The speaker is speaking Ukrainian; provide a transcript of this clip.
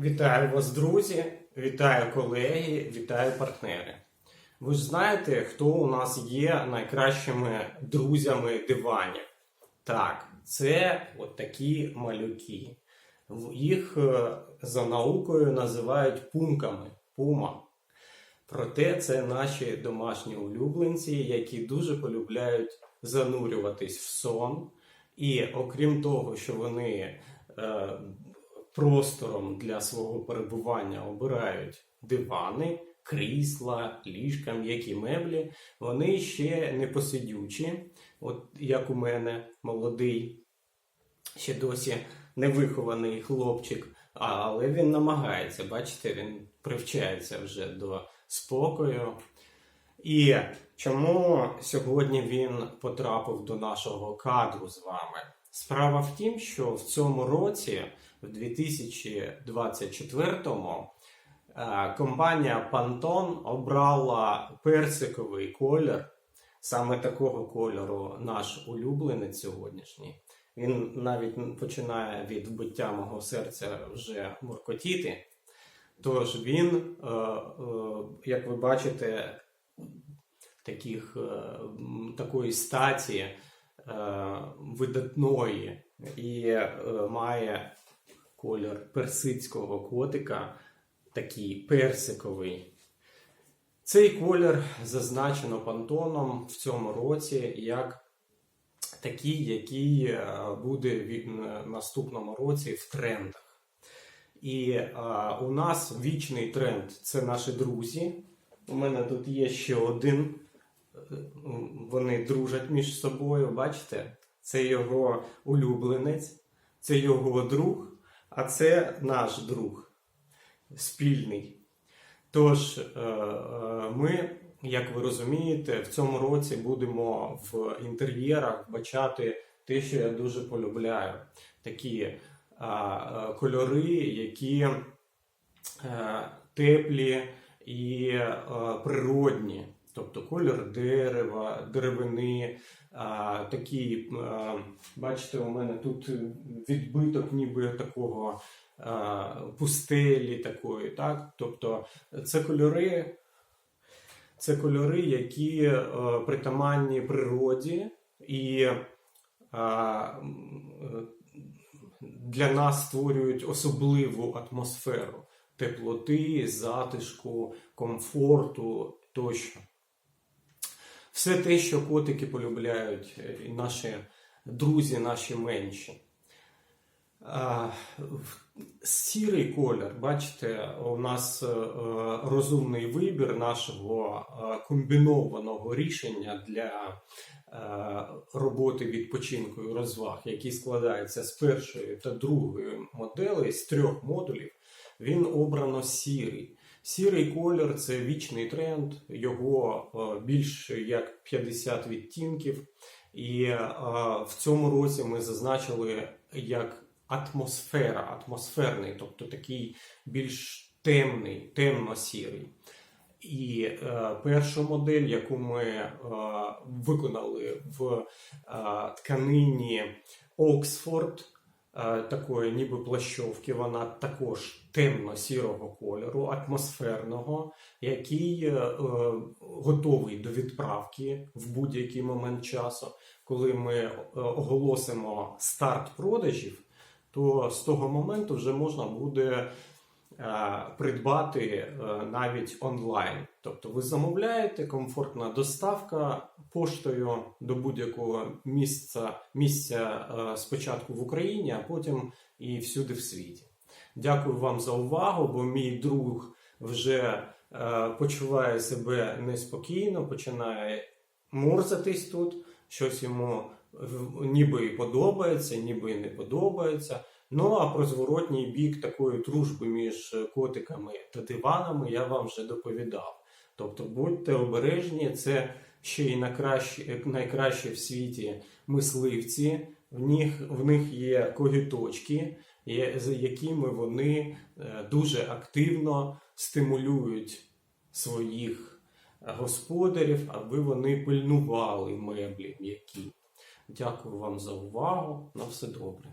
Вітаю вас, друзі! Вітаю колеги, вітаю партнери. Ви ж знаєте, хто у нас є найкращими друзями диванів? Так, це от такі малюки. Їх е, за наукою називають пумками. Пума. Проте це наші домашні улюбленці, які дуже полюбляють занурюватись в сон. І окрім того, що вони е, простором для свого перебування обирають дивани, крісла, ліжка, м'які меблі, вони ще не посидючі, от як у мене молодий, ще досі невихований хлопчик, але він намагається, бачите, він привчається вже до спокою. І чому сьогодні він потрапив до нашого кадру з вами? Справа в тім, що в цьому році, в 2024-му, е, компанія Pantone обрала персиковий колір, саме такого кольору наш улюбленець сьогоднішній. Він навіть починає від вбиття мого серця вже муркотіти. Тож він, е, е, як ви бачите, таких, такої статі видатної і має колір персидського котика, такий персиковий. Цей колір зазначено пантоном в цьому році як такий, який е, буде в наступному році в трендах. І е, у нас вічний тренд це наші друзі. У мене тут є ще один. Е, Вони дружать між собою, бачите? Це його улюбленець, це його друг, а це наш друг спільний. Тож, е, е, ми, як ви розумієте, в цьому році будемо в інтер'єрах бачати те, що я дуже полюбляю. Такі е, кольори, які теплі і природні. Тобто колір дерева, деревини, а, такі, а, бачите, у мене тут відбиток ніби такого а, пустелі такої, так? Тобто це кольори, це кольори, які е, притаманні природі і а, для нас створюють особливу атмосферу теплоти, затишку, комфорту тощо. Все те, що котики полюбляють, е, наші друзі, наші менші. Сірий колір, бачите, у нас е, розумний вибір нашого е, комбінованого рішення для роботи відпочинку і розваг, який складається з першої та другої моделей, з трьох модулів, він обрано сірий. Сірий колір це вічний тренд, його е, більше як 50 відтінків. І е, в цьому році ми зазначили як атмосфера, атмосферний, тобто такий більш темний, темно-сірий. І е, першу модель, яку ми е, виконали в е, тканині Оксфорд, такої ніби плащовки, вона також темно-сірого кольору, атмосферного, який е, е, готовий до відправки в будь-який момент часу. Коли ми е, оголосимо старт продажів, то з того моменту вже можна буде е, придбати е, навіть онлайн. Тобто ви замовляєте комфортна доставка поштою до будь-якого місця, місця е, спочатку в Україні, а потім і всюди в світі. Дякую вам за увагу, бо мій друг вже е, почуває себе неспокійно, починає морзатись тут, щось йому ніби і подобається, ніби і не подобається. Ну а про зворотній бік такої дружби між котиками та диванами я вам вже доповідав. Тобто будьте обережні, це ще й найкращі, найкращі в світі мисливці. В них, в них є когіточки, є- з якими вони е, дуже активно стимулюють своїх господарів, аби вони пильнували меблі м'які. Дякую вам за увагу. На все добре.